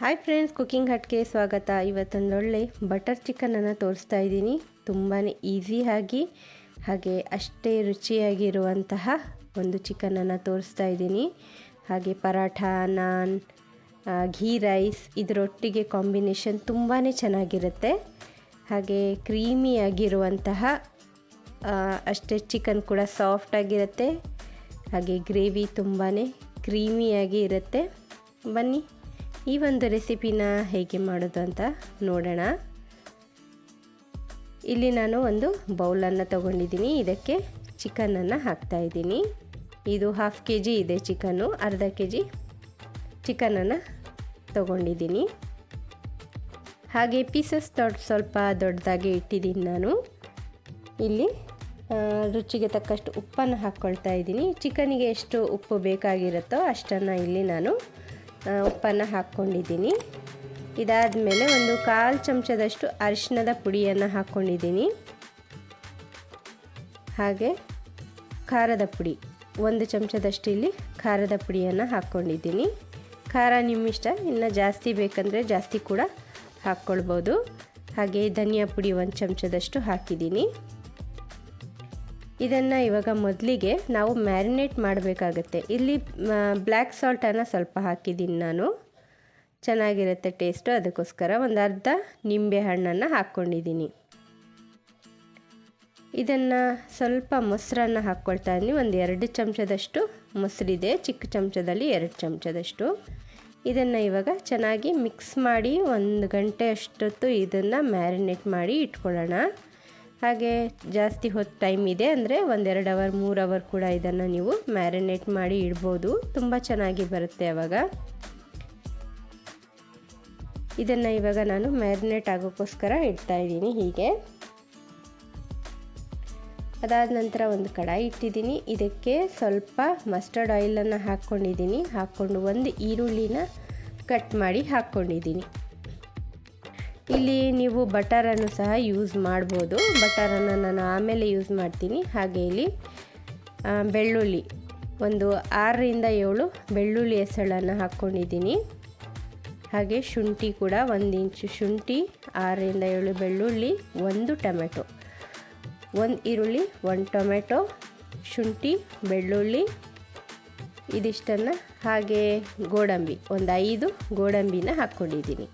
Hi friends cooking ಹಟ್ಗೆ ಸ್ವಾಗತ. ಇವತ್ತೊಂದೊಳ್ಳೆ butter ಚಿಕನನ್ನು ತೋರಿಸ್ತಾ ಇದ್ದೀನಿ. ತುಂಬಾ ಈಸಿಯಾಗಿ ಹಾಗೆ ಅಷ್ಟೇ ರುಚಿಯಾಗಿರುವಂತಹ ಒಂದು ಚಿಕನನ್ನು ತೋರಿಸ್ತಾ ಇದ್ದೀನಿ. ಹಾಗೆ ಪರಾಠ, ನಾನ್ ಘೀ ರೈಸ್ ಇದರೊಟ್ಟಿಗೆ ಕಾಂಬಿನೇಷನ್ ತುಂಬಾ ಚೆನ್ನಾಗಿರುತ್ತೆ. ಹಾಗೆ ಕ್ರೀಮಿಯಾಗಿರುವಂತಹ ಅಷ್ಟೇ ಚಿಕನ್ ಕೂಡ ಸಾಫ್ಟಾಗಿರುತ್ತೆ ಹಾಗೆ ಗ್ರೇವಿ ತುಂಬಾ ಕ್ರೀಮಿಯಾಗಿ ಇರುತ್ತೆ. ಬನ್ನಿ. ಈ ಒಂದು ರೆಸಿಪಿನ ಹೇಗೆ ಮಾಡೋದು ಅಂತ ನೋಡೋಣ. ಇಲ್ಲಿ ನಾನು ಒಂದು ಬೌಲನ್ನು ತಗೊಂಡಿದ್ದೀನಿ. ಇದಕ್ಕೆ ಚಿಕನನ್ನು ಹಾಕ್ತಾ ಇದ್ದೀನಿ. ಇದು ಹಾಫ್ ಕೆ ಜಿ ಇದೆ ಚಿಕನ್ನು ಅರ್ಧ ಕೆ ಜಿ ಚಿಕನನ್ನು ತಗೊಂಡಿದ್ದೀನಿ. ಹಾಗೆ ಪೀಸಸ್ ದೊಡ್ಡ ಸ್ವಲ್ಪ ದೊಡ್ಡದಾಗಿ ಇಟ್ಟಿದ್ದೀನಿ ನಾನು. ಇಲ್ಲಿ ರುಚಿಗೆ ತಕ್ಕಷ್ಟು ಉಪ್ಪನ್ನು ಹಾಕ್ಕೊಳ್ತಾ ಇದ್ದೀನಿ. ಚಿಕನಿಗೆ ಎಷ್ಟು ಉಪ್ಪು ಬೇಕಾಗಿರುತ್ತೋ ಅಷ್ಟನ್ನು ಇಲ್ಲಿ ನಾನು ಉಪ್ಪನ್ನು ಹಾಕ್ಕೊಂಡಿದ್ದೀನಿ. ಇದಾದ ಮೇಲೆ ಒಂದು ಕಾಲು ಚಮಚದಷ್ಟು ಅರಿಶಿನದ ಪುಡಿಯನ್ನು ಹಾಕ್ಕೊಂಡಿದ್ದೀನಿ. ಹಾಗೆ ಖಾರದ ಪುಡಿ, ಒಂದು ಚಮಚದಷ್ಟು ಇಲ್ಲಿ ಖಾರದ ಪುಡಿಯನ್ನು ಹಾಕ್ಕೊಂಡಿದ್ದೀನಿ. ಖಾರ ನಿಮ್ಮಿಷ್ಟ ಇನ್ನು ಜಾಸ್ತಿ ಬೇಕಂದರೆ ಜಾಸ್ತಿ ಕೂಡ ಹಾಕ್ಕೊಳ್ಬೋದು. ಹಾಗೆ ಧನಿಯಾ ಪುಡಿ ಒಂದು ಚಮಚದಷ್ಟು ಹಾಕಿದ್ದೀನಿ. ಇದನ್ನು ಇವಾಗ ಮೊದಲಿಗೆ ನಾವು ಮ್ಯಾರಿನೇಟ್ ಮಾಡಬೇಕಾಗತ್ತೆ. ಇಲ್ಲಿ ಬ್ಲ್ಯಾಕ್ ಸಾಲ್ಟನ್ನು ಸ್ವಲ್ಪ ಹಾಕಿದ್ದೀನಿ ನಾನು. ಚೆನ್ನಾಗಿರುತ್ತೆ ಟೇಸ್ಟು. ಅದಕ್ಕೋಸ್ಕರ ಒಂದು ಅರ್ಧ ನಿಂಬೆ ಹಣ್ಣನ್ನು ಹಾಕ್ಕೊಂಡಿದ್ದೀನಿ ಇದನ್ನು ಸ್ವಲ್ಪ ಮೊಸರನ್ನು ಹಾಕ್ಕೊಳ್ತಾ ಇದ್ದೀನಿ. ಒಂದು ಎರಡು ಚಮಚದಷ್ಟು ಮೊಸರಿದೆ. ಚಿಕ್ಕ ಚಮಚದಲ್ಲಿ ಎರಡು ಚಮಚದಷ್ಟು. ಇದನ್ನು ಇವಾಗ ಚೆನ್ನಾಗಿ ಮಿಕ್ಸ್ ಮಾಡಿ ಒಂದು ಗಂಟೆ ಅಷ್ಟೊತ್ತು ಇದನ್ನು ಮ್ಯಾರಿನೇಟ್ ಮಾಡಿ ಇಟ್ಕೊಳ್ಳೋಣ. ಹಾಗೆ ಜಾಸ್ತಿ ಹೊತ್ತು ಟೈಮ್ ಇದೆ ಅಂದರೆ ಒಂದೆರಡು ಅವರ್ ಮೂರು ಅವರ್ ಕೂಡ ಇದನ್ನು ನೀವು ಮ್ಯಾರಿನೇಟ್ ಮಾಡಿ ಇಡ್ಬೋದು. ತುಂಬ ಚೆನ್ನಾಗಿ ಬರುತ್ತೆ ಅವಾಗ. ಇದನ್ನು ಇವಾಗ ನಾನು ಮ್ಯಾರಿನೇಟ್ ಆಗೋಕ್ಕೋಸ್ಕರ ಇಡ್ತಾ ಇದ್ದೀನಿ ಹೀಗೆ. ಅದಾದ ನಂತರ ಒಂದು ಕಡಾಯಿ ಇಟ್ಟಿದ್ದೀನಿ. ಇದಕ್ಕೆ ಸ್ವಲ್ಪ ಮಸ್ಟರ್ಡ್ ಆಯಿಲನ್ನು ಹಾಕ್ಕೊಂಡಿದ್ದೀನಿ. ಹಾಕ್ಕೊಂಡು ಒಂದು ಈರುಳ್ಳಿನ ಕಟ್ ಮಾಡಿ ಹಾಕ್ಕೊಂಡಿದ್ದೀನಿ. ಇಲ್ಲಿ ನೀವು ಬಟರನ್ನು ಸಹ ಯೂಸ್ ಮಾಡ್ಬೋದು. ಬಟರನ್ನು ನಾನು ಆಮೇಲೆ ಯೂಸ್ ಮಾಡ್ತೀನಿ. ಹಾಗೆ ಇಲ್ಲಿ ಬೆಳ್ಳುಳ್ಳಿ. ಒಂದು ಆರರಿಂದ ಏಳು ಬೆಳ್ಳುಳ್ಳಿ ಹೆಸಳನ್ನು ಹಾಕ್ಕೊಂಡಿದ್ದೀನಿ. ಹಾಗೆ ಶುಂಠಿ ಕೂಡ ಒಂದು ಇಂಚು ಶುಂಠಿ, ಆರರಿಂದ ಏಳು ಬೆಳ್ಳುಳ್ಳಿ, ಒಂದು ಟೊಮೆಟೊ. ಒಂದು ಈರುಳ್ಳಿ, ಒಂದು ಟೊಮೆಟೊ, ಶುಂಠಿ, ಬೆಳ್ಳುಳ್ಳಿ, ಇದಿಷ್ಟನ್ನು. ಹಾಗೆ ಗೋಡಂಬಿ, ಒಂದು ಐದು ಗೋಡಂಬಿನ ಹಾಕ್ಕೊಂಡಿದ್ದೀನಿ.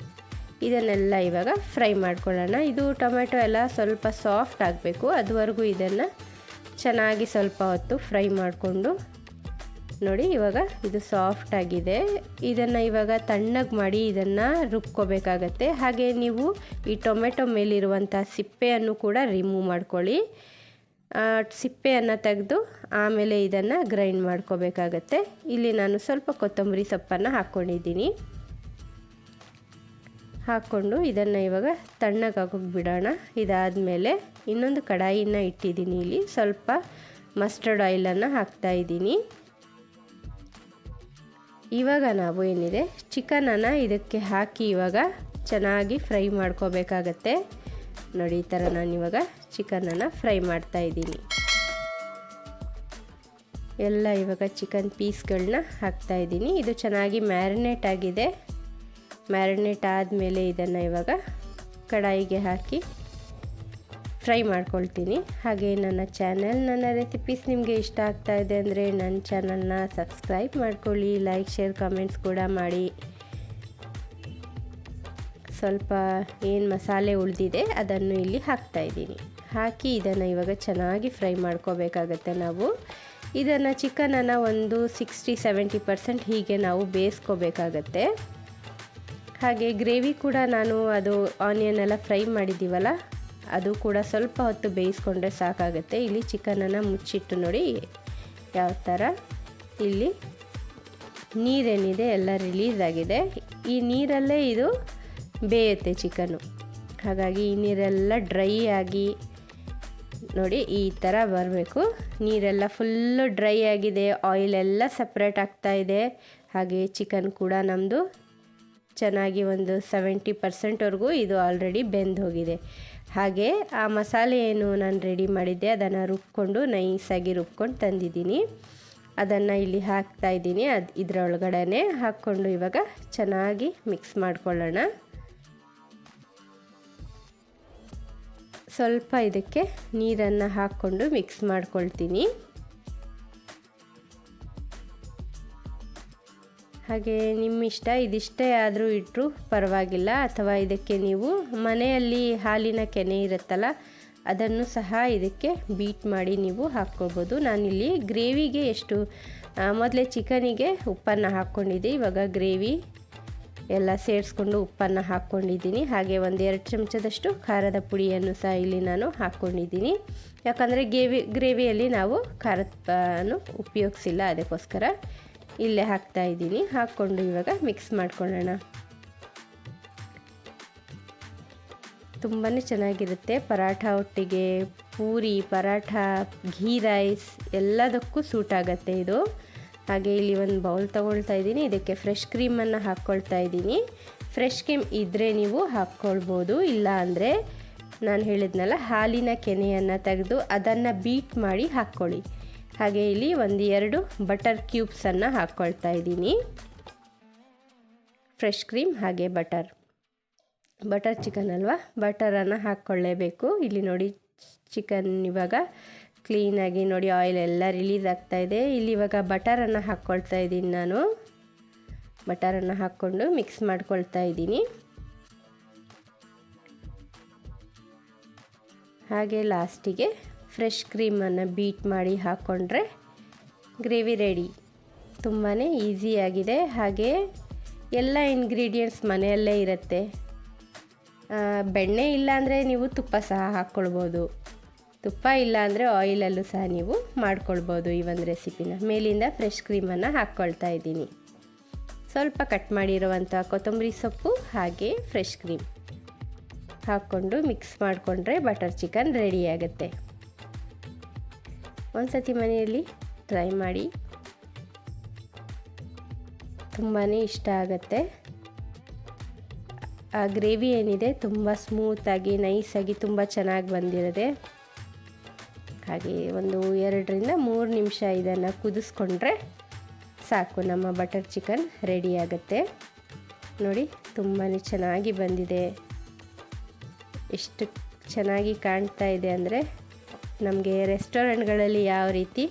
ಇದನ್ನೆಲ್ಲ ಇವಾಗ ಫ್ರೈ ಮಾಡ್ಕೊಳ್ಳೋಣ. ಇದು ಟೊಮೆಟೊ ಎಲ್ಲ ಸ್ವಲ್ಪ ಸಾಫ್ಟ್ ಆಗಬೇಕು. ಅದುವರೆಗೂ ಇದನ್ನು ಚೆನ್ನಾಗಿ ಸ್ವಲ್ಪ ಹೊತ್ತು ಫ್ರೈ ಮಾಡಿಕೊಂಡು ನೋಡಿ ಇವಾಗ ಇದು ಸಾಫ್ಟ್ ಆಗಿದೆ. ಇದನ್ನು ಇವಾಗ ತಣ್ಣಗೆ ಮಾಡಿ ಇದನ್ನು ರುಬ್ಕೋಬೇಕಾಗತ್ತೆ. ಹಾಗೆ ನೀವು ಈ ಟೊಮೆಟೊ ಮೇಲಿರುವಂಥ ಸಿಪ್ಪೆಯನ್ನು ಕೂಡ ರಿಮೂವ್ ಮಾಡ್ಕೊಳ್ಳಿ. ಸಿಪ್ಪೆಯನ್ನು ತೆಗೆದು ಆಮೇಲೆ ಇದನ್ನು ಗ್ರೈಂಡ್ ಮಾಡ್ಕೋಬೇಕಾಗತ್ತೆ. ಇಲ್ಲಿ ನಾನು ಸ್ವಲ್ಪ ಕೊತ್ತಂಬರಿ ಸೊಪ್ಪನ್ನು ಹಾಕ್ಕೊಂಡಿದ್ದೀನಿ. ಹಾಕ್ಕೊಂಡು ಇದನ್ನು ಇವಾಗ ತಣ್ಣಗಾಗೋಗಿ ಬಿಡೋಣ. ಇದಾದಮೇಲೆ ಇನ್ನೊಂದು ಕಡಾಯಿನ ಇಟ್ಟಿದ್ದೀನಿ ಇಲ್ಲಿ. ಸ್ವಲ್ಪ ಮಸ್ಟರ್ಡ್ ಆಯಿಲನ್ನು ಹಾಕ್ತಾಯಿದ್ದೀನಿ ಇವಾಗ ನಾವು ಏನಿದೆ ಚಿಕನನ್ನು ಇದಕ್ಕೆ ಹಾಕಿ ಇವಾಗ ಚೆನ್ನಾಗಿ ಫ್ರೈ ಮಾಡ್ಕೋಬೇಕಾಗತ್ತೆ. ನೋಡಿ, ಈ ಥರ ನಾನು ಇವಾಗ ಚಿಕನನ್ನು ಫ್ರೈ ಮಾಡ್ತಾ ಇದ್ದೀನಿ. ಎಲ್ಲ ಇವಾಗ ಚಿಕನ್ ಪೀಸ್ಗಳನ್ನ ಹಾಕ್ತಾ ಇದ್ದೀನಿ. ಇದು ಚೆನ್ನಾಗಿ ಮ್ಯಾರಿನೇಟ್ ಆಗಿದೆ. ಮ್ಯಾರಿನೇಟ್ ಆದಮೇಲೆ ಇದನ್ನು ಇವಾಗ ಕಡಾಯಿಗೆ ಹಾಕಿ ಫ್ರೈ ಮಾಡ್ಕೊಳ್ತೀನಿ. ಹಾಗೆ ನನ್ನ ಚಾನಲ್, ನನ್ನ ರೆಸಿಪೀಸ್ ನಿಮಗೆ ಇಷ್ಟ ಆಗ್ತಾ ಇದೆ ಅಂದರೆ ನನ್ನ ಚಾನಲ್ನ ಸಬ್ಸ್ಕ್ರೈಬ್ ಮಾಡ್ಕೊಳ್ಳಿ, ಲೈಕ್, ಶೇರ್, ಕಮೆಂಟ್ಸ್ ಕೂಡ ಮಾಡಿ. ಸ್ವಲ್ಪ ಏನು ಮಸಾಲೆ ಉಳಿದಿದೆ ಅದನ್ನು ಇಲ್ಲಿ ಹಾಕ್ತಾ ಇದ್ದೀನಿ. ಹಾಕಿ ಇದನ್ನು ಇವಾಗ ಚೆನ್ನಾಗಿ ಫ್ರೈ ಮಾಡ್ಕೋಬೇಕಾಗತ್ತೆ ನಾವು. ಇದನ್ನು ಚಿಕನನ್ನು ಒಂದು ಸಿಕ್ಸ್ಟಿ ಸೆವೆಂಟಿ ಪರ್ಸೆಂಟ್ ಹೀಗೆ ನಾವು ಬೇಯಿಸ್ಕೋಬೇಕಾಗತ್ತೆ. ಹಾಗೆ ಗ್ರೇವಿ ಕೂಡ ನಾನು ಅದು ಆನಿಯನ್ ಎಲ್ಲ ಫ್ರೈ ಮಾಡಿದ್ದೀವಲ್ಲ, ಅದು ಕೂಡ ಸ್ವಲ್ಪ ಹೊತ್ತು ಬೇಯಿಸ್ಕೊಂಡ್ರೆ ಸಾಕಾಗುತ್ತೆ. ಇಲ್ಲಿ ಚಿಕನನ್ನು ಮುಚ್ಚಿಟ್ಟು ನೋಡಿ ಯಾವ ಥರ. ಇಲ್ಲಿ ನೀರೇನಿದೆ, ಎಲ್ಲ ರಿಲೀಸ್ ಆಗಿದೆ. ಈ ನೀರಲ್ಲೇ ಇದು ಬೇಯುತ್ತೆ ಚಿಕನು. ಹಾಗಾಗಿ ಈ ನೀರೆಲ್ಲ ಡ್ರೈ ಆಗಿ ನೋಡಿ ಈ ಥರ ಬರಬೇಕು. ನೀರೆಲ್ಲ ಫುಲ್ಲು ಡ್ರೈ ಆಗಿದೆ ಆಯಿಲ್ ಎಲ್ಲ ಸಪ್ರೇಟ್ ಆಗ್ತಾ ಇದೆ. ಹಾಗೆ ಚಿಕನ್ ಕೂಡ ನಮ್ಮದು ಚೆನ್ನಾಗಿ ಒಂದು ಸೆವೆಂಟಿ ಪರ್ಸೆಂಟ್ವರೆಗೂ ಇದು ಆಲ್ರೆಡಿ ಬೆಂದು ಹೋಗಿದೆ. ಹಾಗೆ ಆ ಮಸಾಲೆ ಏನು ನಾನು ರೆಡಿ ಮಾಡಿದ್ದೆ, ಅದನ್ನು ರುಬ್ಕೊಂಡು ನೈಸಾಗಿ ರುಬ್ಕೊಂಡು ತಂದಿದ್ದೀನಿ. ಅದನ್ನು ಇಲ್ಲಿ ಹಾಕ್ತಾ ಇದ್ದೀನಿ, ಅದು ಇದರೊಳಗಡೆ ಹಾಕ್ಕೊಂಡು ಇವಾಗ ಚೆನ್ನಾಗಿ ಮಿಕ್ಸ್ ಮಾಡ್ಕೊಳ್ಳೋಣ. ಸ್ವಲ್ಪ ಇದಕ್ಕೆ ನೀರನ್ನು ಹಾಕ್ಕೊಂಡು ಮಿಕ್ಸ್ ಮಾಡ್ಕೊಳ್ತೀನಿ. ಹಾಗೆ ನಿಮ್ಮ ಇಷ್ಟ ಇದಿಷ್ಟೇ ಆದರೂ ಇಟ್ಟರು ಪರವಾಗಿಲ್ಲ. ಅಥವಾ ಇದಕ್ಕೆ ನೀವು ಮನೆಯಲ್ಲಿ ಹಾಲಿನ ಕೆನೆ ಇರುತ್ತಲ್ಲ, ಅದನ್ನು ಸಹ ಇದಕ್ಕೆ ಬೀಟ್ ಮಾಡಿ ನೀವು ಹಾಕ್ಕೋಬೋದು. ನಾನಿಲ್ಲಿ ಗ್ರೇವಿಗೆ ಎಷ್ಟು ಮೊದಲೇ ಚಿಕನಿಗೆ ಉಪ್ಪನ್ನು ಹಾಕ್ಕೊಂಡಿದ್ದೆ. ಇವಾಗ ಗ್ರೇವಿ ಎಲ್ಲ ಸೇರಿಸ್ಕೊಂಡು ಉಪ್ಪನ್ನು ಹಾಕ್ಕೊಂಡಿದ್ದೀನಿ. ಹಾಗೆ ಒಂದು ಎರಡು ಚಮಚದಷ್ಟು ಖಾರದ ಪುಡಿಯನ್ನು ಸಹ ಇಲ್ಲಿ ನಾನು ಹಾಕ್ಕೊಂಡಿದ್ದೀನಿ. ಯಾಕಂದರೆ ಗ್ರೇವಿ, ಗ್ರೇವಿಯಲ್ಲಿ ನಾವು ಖಾರದ ಉಪಯೋಗಿಸಿಲ್ಲ ಅದಕ್ಕೋಸ್ಕರ. ಇಲ್ಲೇ ಹಾಕ್ತಾ ಇದ್ದೀನಿ. ಹಾಕ್ಕೊಂಡು ಇವಾಗ ಮಿಕ್ಸ್ ಮಾಡ್ಕೊಳ್ಳೋಣ. ತುಂಬಾ ಚೆನ್ನಾಗಿರುತ್ತೆ. ಪರಾಠ ಒಟ್ಟಿಗೆ ಪೂರಿ, ಪರಾಠ, ಘೀ ರೈಸ್ ಎಲ್ಲದಕ್ಕೂ ಸೂಟ್ ಆಗುತ್ತೆ ಇದು. ಹಾಗೆ ಇಲ್ಲಿ ಒಂದು ಬೌಲ್ ತೊಗೊಳ್ತಾ ಇದ್ದೀನಿ. ಇದಕ್ಕೆ ಫ್ರೆಶ್ ಕ್ರೀಮನ್ನು ಹಾಕ್ಕೊಳ್ತಾ ಇದ್ದೀನಿ. ಫ್ರೆಶ್ ಕ್ರೀಮ್ ಇದ್ದರೆ ನೀವು ಹಾಕ್ಕೊಳ್ಬೋದು. ಇಲ್ಲ ಅಂದರೆ ನಾನು ಹೇಳಿದ್ನಲ್ಲ ಹಾಲಿನ ಕೆನೆಯನ್ನು ತೆಗೆದು ಅದನ್ನು ಬೀಟ್ ಮಾಡಿ ಹಾಕ್ಕೊಳ್ಳಿ. ಹಾಗೆ ಇಲ್ಲಿ ಒಂದು ಎರಡು ಬಟರ್ ಕ್ಯೂಬ್ಸನ್ನು ಹಾಕ್ಕೊಳ್ತಾ ಇದ್ದೀನಿ. ಫ್ರೆಶ್ ಕ್ರೀಮ್ ಹಾಗೆ ಬಟರ್. ಬಟರ್ ಚಿಕನ್ ಅಲ್ವಾ? ಬಟರನ್ನು ಹಾಕ್ಕೊಳ್ಳೇಬೇಕು ಇಲ್ಲಿ ನೋಡಿ ಚಿಕನ್ ಇವಾಗ ಕ್ಲೀನಾಗಿ ನೋಡಿ ಆಯಿಲ್ ಎಲ್ಲ ರಿಲೀಸ್ ಆಗ್ತಾ ಇದೆ. ಇಲ್ಲಿ ಇವಾಗ ಬಟರನ್ನು ಹಾಕ್ಕೊಳ್ತಾ ಇದ್ದೀನಿ ನಾನು. ಬಟರನ್ನು ಹಾಕ್ಕೊಂಡು ಮಿಕ್ಸ್ ಮಾಡ್ಕೊಳ್ತಾ ಇದ್ದೀನಿ. ಹಾಗೆ ಲಾಸ್ಟಿಗೆ ಫ್ರೆಶ್ ಕ್ರೀಮನ್ನು ಬೀಟ್ ಮಾಡಿ ಹಾಕ್ಕೊಂಡ್ರೆ ಗ್ರೇವಿ ರೆಡಿ. ತುಂಬಾ ಈಸಿಯಾಗಿದೆ. ಹಾಗೆ ಎಲ್ಲ ಇಂಗ್ರೀಡಿಯೆಂಟ್ಸ್ ಮನೆಯಲ್ಲೇ ಇರುತ್ತೆ. ಬೆಣ್ಣೆ ಇಲ್ಲಾಂದರೆ ನೀವು ತುಪ್ಪ ಸಹ ಹಾಕ್ಕೊಳ್ಬೋದು. ತುಪ್ಪ ಇಲ್ಲಾಂದರೆ ಆಯಿಲಲ್ಲೂ ಸಹ ನೀವು ಮಾಡ್ಕೊಳ್ಬೋದು ಈ ಒಂದು ರೆಸಿಪಿನ ಮೇಲಿಂದ ಫ್ರೆಶ್ ಕ್ರೀಮನ್ನು ಹಾಕ್ಕೊಳ್ತಾ ಇದ್ದೀನಿ. ಸ್ವಲ್ಪ ಕಟ್ ಮಾಡಿರುವಂಥ ಕೊತ್ತಂಬರಿ ಸೊಪ್ಪು ಹಾಗೆ ಫ್ರೆಶ್ ಕ್ರೀಮ್ ಹಾಕ್ಕೊಂಡು ಮಿಕ್ಸ್ ಮಾಡಿಕೊಂಡ್ರೆ ಬಟರ್ ಚಿಕನ್ ರೆಡಿ ಆಗುತ್ತೆ. ಒಂದು ಸತಿ ಮನೆಯಲ್ಲಿ ಟ್ರೈ ಮಾಡಿ. ತುಂಬಾ ಇಷ್ಟ ಆಗುತ್ತೆ. ಆ ಗ್ರೇವಿ ಏನಿದೆ ತುಂಬ ಸ್ಮೂತಾಗಿ ನೈಸಾಗಿ ತುಂಬ ಚೆನ್ನಾಗಿ ಬಂದಿರದೆ ಹಾಗೆ ಒಂದು ಎರಡರಿಂದ ಮೂರು ನಿಮಿಷ ಇದನ್ನು ಕುದಿಸ್ಕೊಂಡ್ರೆ ಸಾಕು, ನಮ್ಮ ಬಟರ್ ಚಿಕನ್ ರೆಡಿ ಆಗುತ್ತೆ. ನೋಡಿ ತುಂಬಾ ಚೆನ್ನಾಗಿ ಬಂದಿದೆ. ಎಷ್ಟು ಚೆನ್ನಾಗಿ ಕಾಣ್ತಾ ಇದೆ ಅಂದರೆ ನಮಗೆ ರೆಸ್ಟೋರೆಂಟ್ಗಳಲ್ಲಿ ಯಾವ ರೀತಿ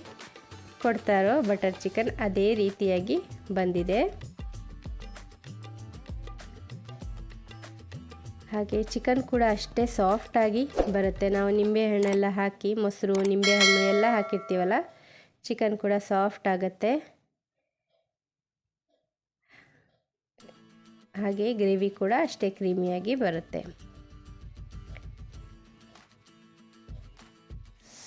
ಕೊಡ್ತಾರೋ ಬಟರ್ ಚಿಕನ್ ಅದೇ ರೀತಿಯಾಗಿ ಬಂದಿದೆ. ಹಾಗೆ ಚಿಕನ್ ಕೂಡ ಅಷ್ಟೇ ಸಾಫ್ಟಾಗಿ ಬರುತ್ತೆ. ನಾವು ನಿಂಬೆಹಣ್ಣೆಲ್ಲ ಹಾಕಿ, ಮೊಸರು, ನಿಂಬೆಹಣ್ಣು ಎಲ್ಲ ಹಾಕಿರ್ತೀವಲ್ಲ, ಚಿಕನ್ ಕೂಡ ಸಾಫ್ಟ್ ಆಗುತ್ತೆ. ಹಾಗೆ ಗ್ರೇವಿ ಕೂಡ ಅಷ್ಟೇ ಕ್ರೀಮಿಯಾಗಿ ಬರುತ್ತೆ.